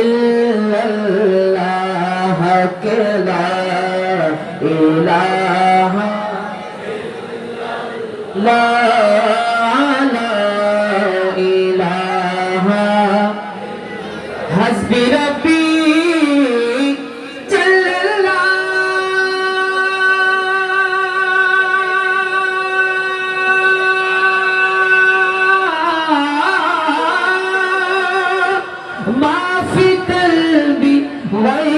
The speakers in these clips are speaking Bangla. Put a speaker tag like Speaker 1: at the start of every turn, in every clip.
Speaker 1: ইল্লাল্লাহ কে লা ইলাহা লা ইলাহা। হাসবি মোহাম্মদ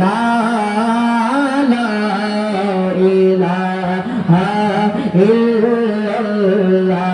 Speaker 1: লা লা ইলাহা ইল্লাল্লাহ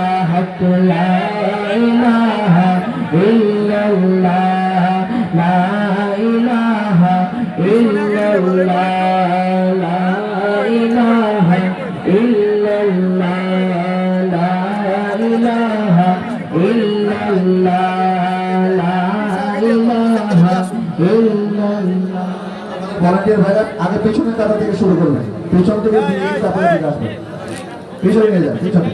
Speaker 2: ভলান্টিয়ার ভাইরা আগে পেছনের কাতা থেকে শুরু করবেন। পেছন থেকে দিয়ে তারপরে দিকে আসবেন। পিছনে নিয়ে যান পিছনে।